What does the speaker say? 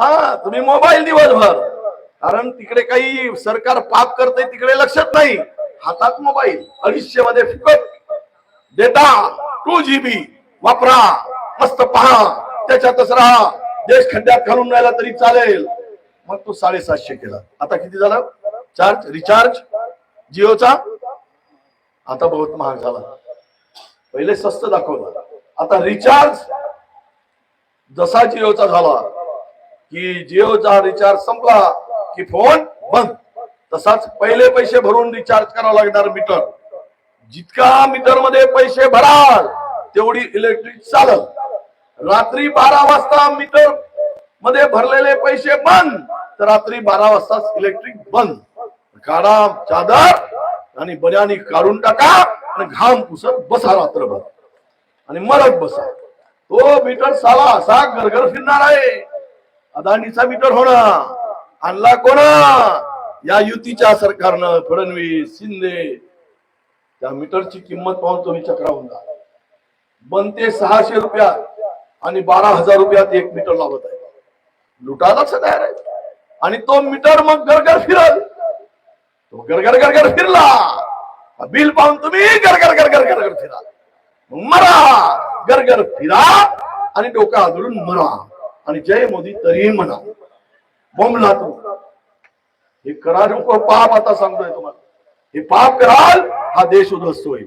हा तुम्ही मोबाईल दिवसभर. कारण तिकडे काही सरकार पाप करते तिकडे लक्षात नाही. हातात मोबाईल अडीचशे मध्ये फुकट. डेटा टू जीबी वापरा. मस्त पहा. त्याच्यातच राहा. देश खड्ड्यात घालून राहिला तरी चालेल. मग तो साडेसातशे केला. आता किती झाला? चार्ज रिचार्ज जिओचा? आता बहुत महाग झाला. पहिले स्वस्त दाखवला. आता रिचार्ज जसा जिओचा झाला की जिओचा रिचार्ज संपला की फोन बंद. तसाच पहिले पैसे भरून रिचार्ज करावं लागणार मीटर जितका मीटरमध्ये पैसे भराल तेवढी इलेक्ट्रिक चालल. रात्री बारा वाजता मीटरमध्ये भरलेले पैसे बंद. तर रात्री बारा वाजताच इलेक्ट्रिक बंद. काढा चादर आणि बन्यानी काढून टाका आणि घाम पुसत बसा रात्रभर. आणि मरत बसा. तो मीटर साला असा गरगर फिरणार आहे. अदानीचा मीटर होणार. आणला कोणा या युतीच्या सरकारनं फडणवीस शिंदे. त्या मीटरची किंमत पाहून तुम्ही चक्रावून जा. बनते सहाशे रुपयात आणि बारा हजार रुपयात एक मीटर लावत आहे. लुटायलाच तयार आहे. आणि तो मीटर मग गरगर फिरल. तो गरगर गरगर फिरला. बिल पाहून तुम्ही गरगर गरगर गरगर फिरा. मरा. गरगर फिरा आणि डोका आदळून मरा. आणि जय मोदी तरीही म्हणा बोंबला लातो हे करा नको पाप आता सांगतोय तुम्हाला. हे पाप कराल हा देश उद्ध्वस्त होईल.